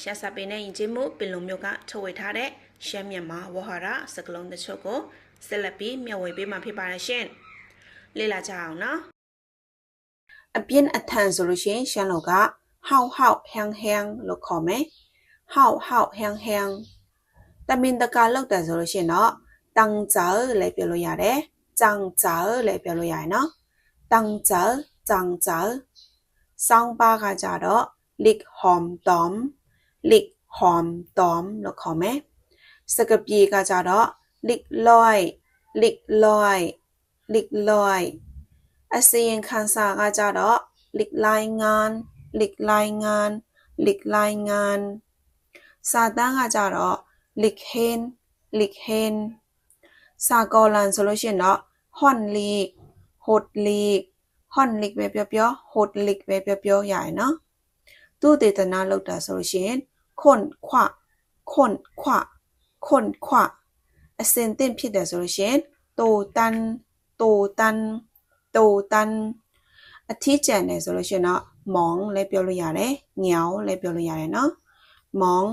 ရှင်ဒီနေ့မှာရှမ်းစာပေနဲ့ယဉ်ကျေးမှုပင်လုံမျိုးကထုတ်ဝေထားတဲ့ရှမ်းမြန်မာဝဟရစကလုံးတချို့ကိုဆက်လက်ပြီးမျှဝေပေးမှာဖြစ်ပါတယ်ရှင်လေ့လာကြအောင်နော်အပြင်းအထန်ဆိုလို့ရှိရင်ရှမ်းလောကဟောက်ဟောက်ဟန်ဟန်လို့ခေါ်မယ်ဟောက်ဟောက်ဟန်ဟန်တမင်တကာလောက်တယ်ဆိုလို့ရှိရင်တော့တန်ဇာလည်းပြောလို့ရတယ်ကြန်ဇာလည်းပြောလို့ရတယ်နော်တန်ဇာကြန်ဇာစောင်းပါကကြတော့ lick hom dom lick hom dom လို့ခေါ်မယ်စကပြေကကြတော့ lick loy lick loy lick loy အစရင်ခံစာကကြတော့ lick လိုင်းငန် lick လိုင်းငန် lick လိုင်းငန်စာတန်းကကြတော့ lick hen lick hen စာကောလန်ဆိုလို့ရှိရင်တော့ hon lick hot lick hon lick ပဲပြောပြော hot lick ပဲပြောပြောရရနော်သူတေသနာလောက်တာဆိုလို့ရှိရင် ခွန်ခွခွန်ခွခွန်ခွအစင်တင့်ဖြစ်တယ်ဆိုလို့ရှိရင်တိုတန်တိုတန်တိုတန်အထီးကျန်တယ်ဆိုလို့ရှိရင်တော့မောင်လည်းပြောလို့ရတယ်ညောင်လည်းပြောလို့ရတယ်နော်မောင်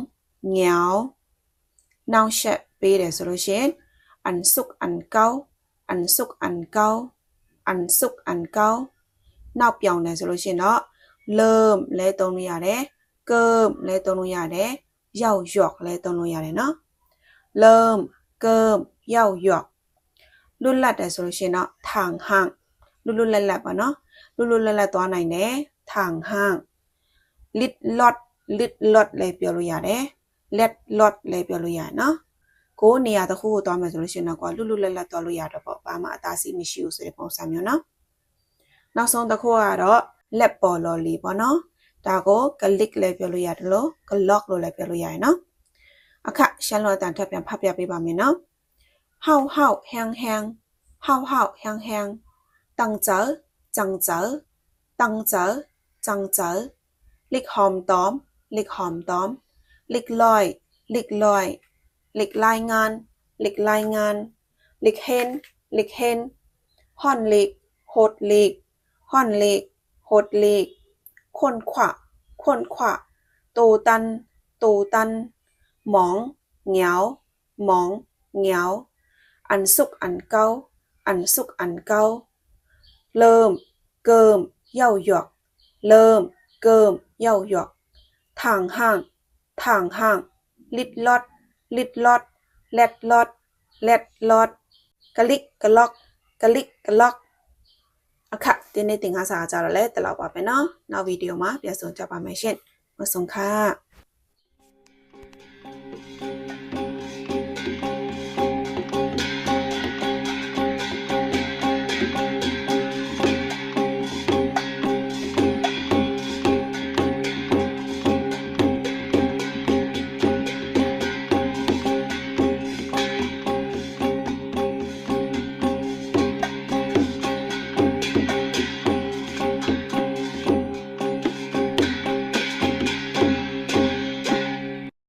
ညောင်နောက်ဆက်ပေးတယ်ဆိုလို့ရှိရင်အန်ဆုကအန်ကောက်အန်ဆုကအန်ကောက်အန်ဆုကအန်ကောက်နောက်ပြောင်းတယ်ဆိုလို့ရှိရင်တော့ริ่มလဲသုံးလို့ရတယ် ကမ်လဲသုံးလို့ရတယ်ရောက်ယော့လဲသုံးလို့ရတယ်နော်ริ่มကမ်ရောက်ယော့လွတ်လပ်တယ်ဆိုလို့ရှိရင်တော့ထန်ဟန်လွတ်လွတ်လပ်လပ်ပါနော်လွတ်လွတ်လပ်လပ်သွားနိုင်တယ်ထန်ဟန် lit lot lit lot လဲပြောလို့ရတယ် let lot လဲပြောလို့ရတယ်နော်ကိုနေရာတစ်ခုကိုသွားမယ်ဆိုလို့ရှိရင်တော့ကွာလွတ်လွတ်လပ်လပ်သွားလို့ရတော့ပေါ့ဘာမှအသာစီးမရှိဘူးဆိုတဲ့ပုံစံမျိုးနော်နောက်ဆုံးတစ်ခုကတော့လက်ပေါ်လော်လီပေါ့နော် ဒါကိုကလစ်လည်းပြောလို့ရတယ်လို့ကလော့လို့လည်းပြောလို့ရတယ်နော်အခရှမ်းလော်တန်ထပ်ပြန်ဖတ်ပြပေးပါမယ်နော်ဟောက်ဟောက်ဟန်ဟန်ဟောက်ဟောက်ဟန်ဟန်တန်ကျចောင်ကျတန်ကျចောင်ကျลิกหอมตอมลิกหอมตอมลิกลอยลิกลอยลิกรายงานลิกรายงานลิกเฮนลิกเฮนฮอนลิกโหดลิกฮอนลิกหดลีก คนขวะ คนขวะ ตูตัน ตูตัน หมอง เหงียว หมอง เหงียว อันสุกอันเกาอันสุกอันเกาเริ่ม เกิม เย่าหยอก เริ่ม เกิม เย่าหยอก ทางห่าง ทางห่าง ลิดลอด ลิดลอด แลดลอด แลดลอด กะลิกกะลอก กะลิกกะลอก အခဒီနေ့သင်ခန်းစာကြတော့လဲတလောက်ပါပဲเนาะနောက်ဗီဒီယိုမှာပြန်ဆုံကြပါမယ်ရှင်မဆုံခါ